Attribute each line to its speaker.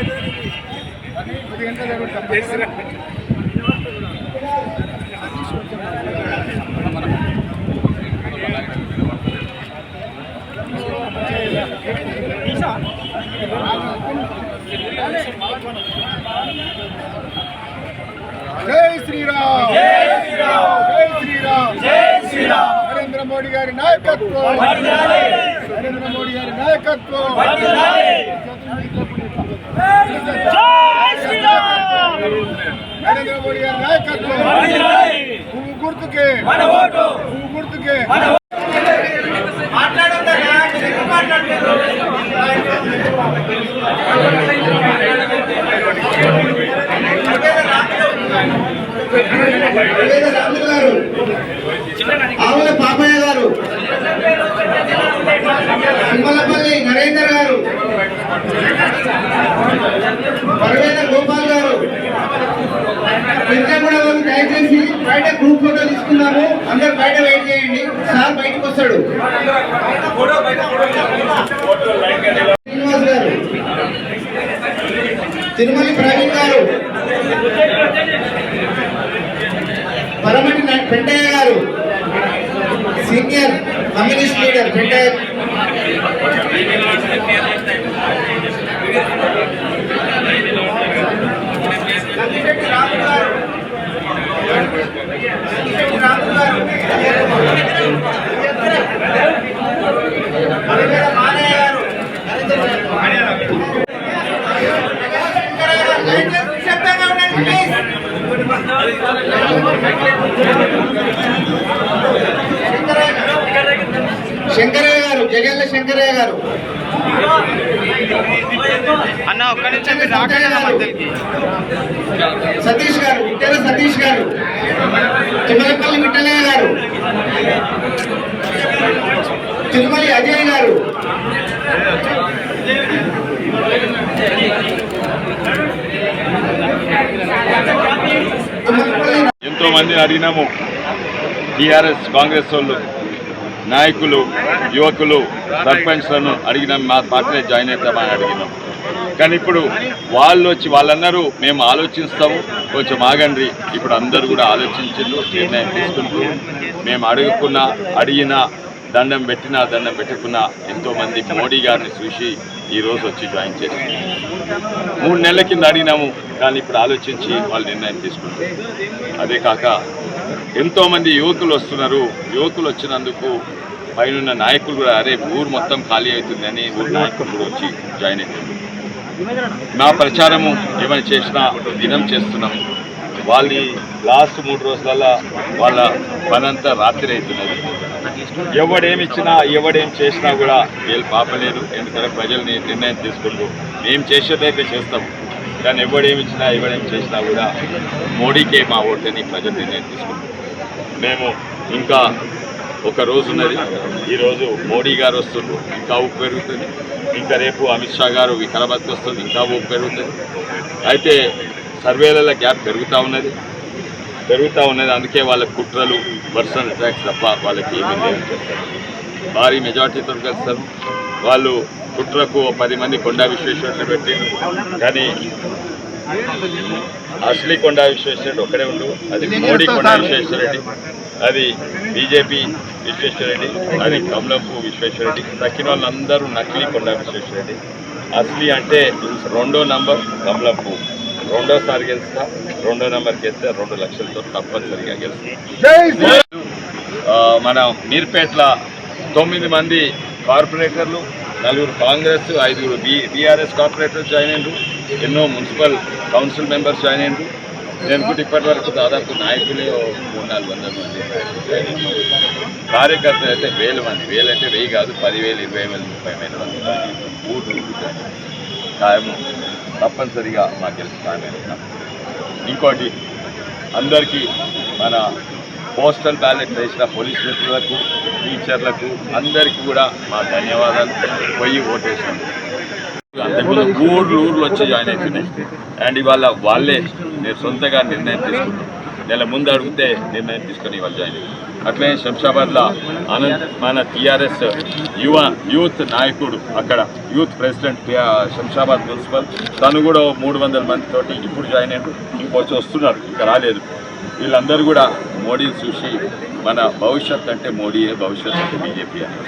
Speaker 1: జై శ్రీరామ్. జై శ్రీరామ్. జై శ్రీరామ్. జై శ్రీరామ్. నరేంద్ర మోడీ గారి నాయకత్వం. నరేంద్ర మోడీ గారి నాయకత్వం. నరేంద్ర మోడీ గారి నాయకత్వం గుర్తుకే గుర్తుకే
Speaker 2: రాములు గారు ఆవుల పాపయ్య గారు సింబలపల్లి నరేందర్ గారు పరవేద గోపాల్ గారు పెంచగూడ వారు దయచేసి బయట గ్రూప్ ఫోటో తీసుకున్నాము. అందరు బయట వెయిట్ చేయండి. సార్ బయటకు వస్తాడు. శ్రీనివాస్ గారు తిరుమల ప్రవీణ్ గారు పరమటి పెంటయ్య గారు senior communist leader Pentayya Shankarayya గారు జగల్ల శంకరయ్య గారు.
Speaker 3: అన్న ఒక్క నిమిషం మీరు రాకండి
Speaker 2: సతీష్ గారు విట్టెల సతీష్ గారు విట్టలయ్య గారు తిరుమలి అజయ్ గారు తిమ్మలపల్లి
Speaker 4: ఎంతో మందిని అడిగినాము టీఆర్ఎస్ కాంగ్రెస్ వాళ్ళు నాయకులు యువకులు సర్పంచ్లను అడిగినాం మా పార్టీలో జాయిన్ అవుతామని అడిగినాం. కానీ ఇప్పుడు వాళ్ళు వచ్చి వాళ్ళందరూ మేము ఆలోచిస్తాము కొంచెం ఆగండి. ఇప్పుడు అందరూ కూడా ఆలోచించిండ్రు నిర్ణయం తీసుకుంటూ మేము అడుగుకున్నా అడిగినా దండం పెట్టినా దండం పెట్టుకున్నా ఎంతోమంది మోడీ గారిని చూసి ఈరోజు వచ్చి జాయిన్ చేసి మూడు నెలల కింద అడిగినాము. కానీ ఇప్పుడు ఆలోచించి వాళ్ళు నిర్ణయం తీసుకుంటారు అదే కాక ఎంతోమంది యువకులు వస్తున్నారు. యువకులు వచ్చినందుకు పైన నాయకులు కూడా అరే ఊరు మొత్తం ఖాళీ అవుతుందని ఊరు నాయకులు కూడా వచ్చి జాయిన్ అయ్యారు నా ప్రచారము ఏమైనా చేసినా దినం చేస్తున్నాం. వాళ్ళ లాస్ట్ మూడు రోజులలో వాళ్ళ పనంతా రాత్రి అవుతున్నది. ఎవడేమి ఇచ్చినా ఎవడేం చేసినా కూడా వీళ్ళు పాపలేదు ఎందుకంటే ప్రజల్ని నిర్ణయం తీసుకుంటూ మేము చేసేదైతే చేస్తాం. కానీ ఎవడేమి ఇచ్చినా ఎవడేం చేసినా కూడా మోడీకే మా ఓటని ప్రజలు నిర్ణయం తీసుకుంటాం మేము ఇంకా ఒక రోజు ఉన్నది. ఈరోజు మోడీ గారు వస్తుండ్రు. ఇంకా ఊపు పెరుగుతుంది. ఇంకా రేపు అమిత్ షా గారు వికారాబాద్కి వస్తుంది. ఇంకా ఊపు పెరుగుతుంది. అయితే సర్వేలలో గ్యాప్ పెరుగుతూ ఉన్నది. పెరుగుతూ ఉన్నది. అందుకే వాళ్ళ కుట్రలు పర్సనల్ అటాక్స్ తప్ప వాళ్ళకి ఏమీ లేదు భారీ మెజార్టీతో కలుస్తారు వాళ్ళు కుట్రకు పది మంది కొండా విశ్వేశ్వరుని పెట్టి కానీ అసలీ కొండా విశ్వేశ్వరుడు ఒక్కడే ఉండు. అది మోడీ కొండా విశ్వేశ్వరరెడ్డి అది బీజేపీ విశ్వేశ్వరరెడ్డి అది కమలంపు విశ్వేశ్వరరెడ్డి తక్కిన వాళ్ళందరూ నకిలీ కొండా విశ్వేశ్వరరెడ్డి అసలీ అంటే రెండో నంబర్ కమలంపు. రెండోసారి గెలుస్తా రెండో నెంబర్ గెలిస్తే రెండు లక్షలతో తప్పనిసరిగా గెలుస్తా. మన మీర్పేట్ల తొమ్మిది మంది కార్పొరేటర్లు నలుగురు కాంగ్రెస్ ఐదుగురు బీ బీఆర్ఎస్ కార్పొరేటర్స్ జాయిన్ అయ్యారు ఎన్నో మున్సిపల్ కౌన్సిల్ మెంబర్స్ జాయిన్ అయ్యారు నేను కూడా ఇప్పటి వరకు దాదాపు నాయకులే మూడు నాలుగు వందల మంది కార్యకర్తలు అయితే వేల మంది. వేలు అంటే వెయ్యి కాదు పదివేలు ఇరవై వేలు ముప్పై వేల మంది. ఊరు కాయము తప్పనిసరిగా మా గెలుపు ఖాయమే ఇంకోటి అందరికీ మన పోస్టల్ బ్యాలెట్ వేసిన పోలీస్ మిత్రులకు టీచర్లకు అందరికీ కూడా మా ధన్యవాదాలు. పోయి ఓటేసాం. అంతకుముందు ఊర్లు ఊర్లు వచ్చి జాయిన్ అవుతున్నాయి అండ్ ఇవాళ వాళ్ళే నేను సొంతగా నిర్ణయం తీసుకున్నాను. నెల ముందు అడిగితే నిర్ణయం తీసుకొని ఇవాళ జాయిన్ అయ్యారు. అట్లే శంషాబాద్లో అనంత్ మన టీఆర్ఎస్ యువ యూత్ నాయకుడు అక్కడ యూత్ ప్రెసిడెంట్ శంషాబాద్ మున్సిపల్. తను కూడా మూడు వందల మందితోటి ఇప్పుడు జాయిన్ అయ్యారు ఇంకొచ్చి వస్తున్నారు ఇంకా రాలేదు. వీళ్ళందరూ కూడా మోడీని చూసి మన భవిష్యత్ అంటే మోడీయే భవిష్యత్ అంటే బీజేపీ అని